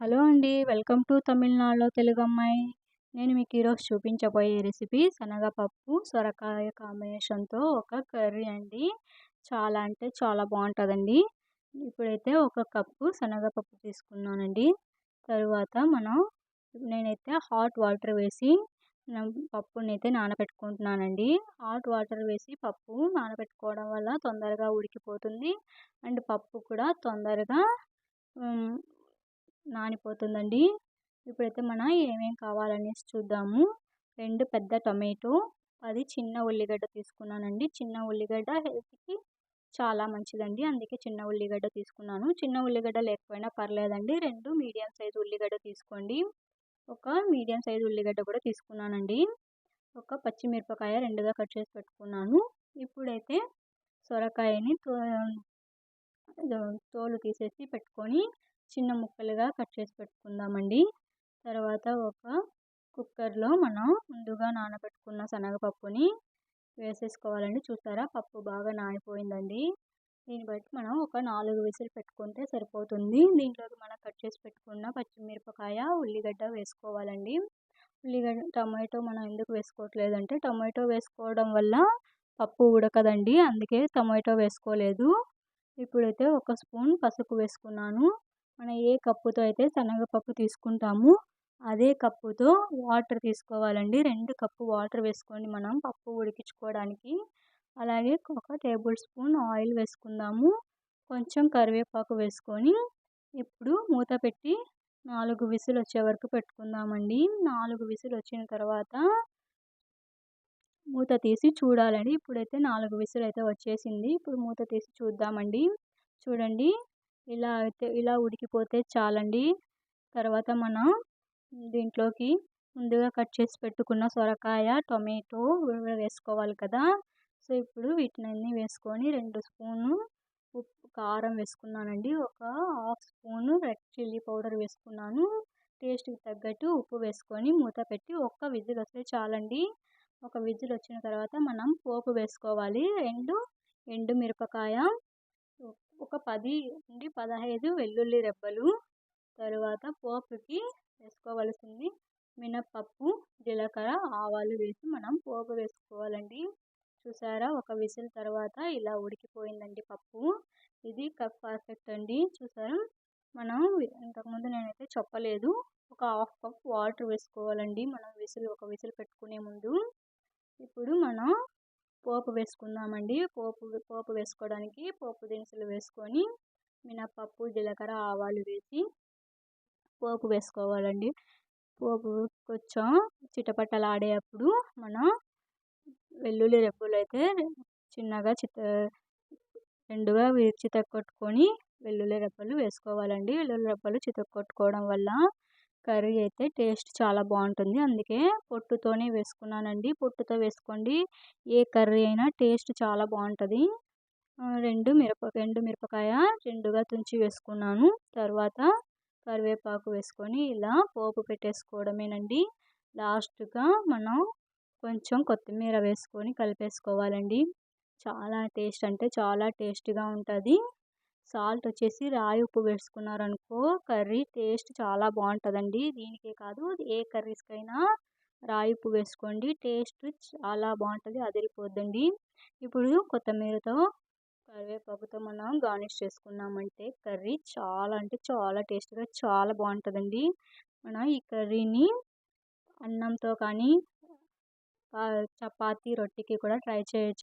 Hello అండి welcome to తమిళనాడులో తెలుగు అమ్మాయి. నేను మీకు ఈరోజు చూపించబోయే రెసిపీ శనగపప్పు సొరకాయ కాంబినేషన్తో ఒక కర్రీ అండి. చాలా అంటే చాలా బాగుంటుందండి. ఇప్పుడైతే ఒక కప్పు శనగపప్పు తీసుకున్నానండి. తరువాత మనం నేనైతే హాట్ వాటర్ వేసి పప్పుని అయితే నానబెట్టుకుంటున్నానండి. హాట్ వాటర్ వేసి పప్పు నానబెట్టుకోవడం వల్ల తొందరగా ఉడికిపోతుంది. అండ్ పప్పు కూడా తొందరగా నానిపోతుందండి. ఇప్పుడైతే మన ఏమేమి కావాలనేసి చూద్దాము. రెండు పెద్ద టమాటో పది చిన్న ఉల్లిగడ్డ తీసుకున్నానండి. చిన్న ఉల్లిగడ్డ హెల్త్కి చాలా మంచిదండి. అందుకే చిన్న ఉల్లిగడ్డ తీసుకున్నాను. చిన్న ఉల్లిగడ్డ లేకపోయినా పర్లేదండి. రెండు మీడియం సైజు ఉల్లిగడ్డ తీసుకోండి. ఒక మీడియం సైజు ఉల్లిగడ్డ కూడా తీసుకున్నానండి. ఒక పచ్చిమిరపకాయ రెండుగా కట్ చేసి పెట్టుకున్నాను. ఇప్పుడైతే సొరకాయని తో తోలు తీసేసి పెట్టుకొని చిన్న ముక్కలుగా కట్ చేసి పెట్టుకుందామండి. తర్వాత ఒక కుక్కర్లో మనం ముందుగా నానబెట్టుకున్న శనగపప్పుని వేసేసుకోవాలండి. చూసారా? పప్పు బాగా నానిపోయిందండి. దీన్ని బట్టి మనం ఒక నాలుగు విసులు పెట్టుకుంటే సరిపోతుంది. దీంట్లోకి మనం కట్ చేసి పెట్టుకున్న పచ్చిమిరపకాయ ఉల్లిగడ్డ వేసుకోవాలండి. ఉల్లిగడ్డ టమాటో మనం ఎందుకు వేసుకోవట్లేదంటే టమాటో వేసుకోవడం వల్ల పప్పు ఉడకదండి. అందుకే టమాటో వేసుకోలేదు. ఇప్పుడైతే ఒక స్పూన్ పసుపు వేసుకున్నాను. మనం ఏ కప్పుతో అయితే శనగపప్పు తీసుకుంటామో అదే కప్పుతో వాటర్ తీసుకోవాలండి. రెండు కప్పు వాటర్ వేసుకోండి మనం పప్పు ఉడికించుకోవడానికి. అలాగే ఒక టేబుల్ స్పూన్ ఆయిల్ వేసుకుందాము. కొంచెం కరివేపాకు వేసుకొని ఇప్పుడు మూత పెట్టి నాలుగు విసులు వచ్చే వరకు పెట్టుకుందామండి. నాలుగు విసులు వచ్చిన తర్వాత మూత తీసి చూడాలండి. ఇప్పుడైతే నాలుగు విసులు అయితే వచ్చేసింది. ఇప్పుడు మూత తీసి చూద్దామండి. చూడండి. ఇలా అయితే ఇలా ఉడికిపోతే చాలండి. తర్వాత మనం దీంట్లోకి ముందుగా కట్ చేసి పెట్టుకున్న సొరకాయ టొమాటో వేసుకోవాలి కదా. సో ఇప్పుడు వీటిని వేసుకొని రెండు స్పూను ఉప్పు కారం వేసుకున్నానండి. ఒక half spoon red chilli powder వేసుకున్నాను. టేస్ట్కి తగ్గట్టు ఉప్పు వేసుకొని మూత పెట్టి ఒక్క విజిల్ వస్తే చాలండి. ఒక విజిల్ వచ్చిన తర్వాత మనం పోపు వేసుకోవాలి. రెండు ఎండు మిరపకాయ ఒక పది నుండి పదహైదు వెల్లుల్లి రెబ్బలు తరువాత పోపుకి వేసుకోవలసింది మినప్పప్పు జీలకర్ర ఆవాలు వేసి మనం పోపు వేసుకోవాలండి. చూసారా? ఒక విసిల్ తర్వాత ఇలా ఉడికిపోయిందండి పప్పు. ఇది కప్ పర్ఫెక్ట్ అండి. చూసారా? మనం ఇంతకుముందు నేనైతే చెప్పలేదు. ఒక హాఫ్ కప్ వాటర్ వేసుకోవాలండి. మనం విసిల్ ఒక విసిల్ పెట్టుకునే ముందు. ఇప్పుడు మనం పోపు వేసుకుందామండి. పోపు పోపు వేసుకోవడానికి పోపు దినుసులు వేసుకొని మినపప్పు జీలకర్ర ఆవాలు వేసి పోపు వేసుకోవాలండి. పోపు కొంచెం చిటపట్టలాడేటప్పుడు మనం వెల్లుల్లి రెబ్బలు అయితే చిన్నగా చిత రెండుగా చితక్కొట్టుకొని వెల్లుల్లి రెబ్బలు వేసుకోవాలండి. వెల్లుల్లి రెబ్బలు చితక్కొట్టుకోవడం వల్ల కర్రీ అయితే టేస్ట్ చాలా బాగుంటుంది అందుకే పొట్టుతోనే వేసుకున్నానండి. పొట్టుతో వేసుకోండి. ఏ కర్రీ అయినా టేస్ట్ చాలా బాగుంటుంది రెండు మిరప రెండు మిరపకాయ రెండుగా తుంచి వేసుకున్నాను. తర్వాత కరివేపాకు వేసుకొని ఇలా పోపు పెట్టేసుకోవడమేనండి. లాస్ట్గా మనం కొంచెం కొత్తిమీర వేసుకొని కలిపేసుకోవాలండి. చాలా టేస్ట్ అంటే చాలా టేస్టీగా ఉంటుంది. సాల్ట్ వచ్చేసి రాయి ఉప్పు వేసుకున్నారనుకో కర్రీ టేస్ట్ చాలా బాగుంటుందండి. దీనికే కాదు ఏ కర్రీస్కైనా రాయి ఉప్పు వేసుకోండి. టేస్ట్ చాలా బాగుంటుంది అదిరిపోద్దండి. ఇప్పుడు కొత్తిమీరతో కరివేపాకుతో మనం గార్నిష్ చేసుకున్నామంటే కర్రీ చాలా అంటే చాలా టేస్ట్గా చాలా బాగుంటుందండి. మనం ఈ కర్రీని అన్నంతో కానీ చపాతీ రొట్టెకి కూడా ట్రై చేయొచ్చు.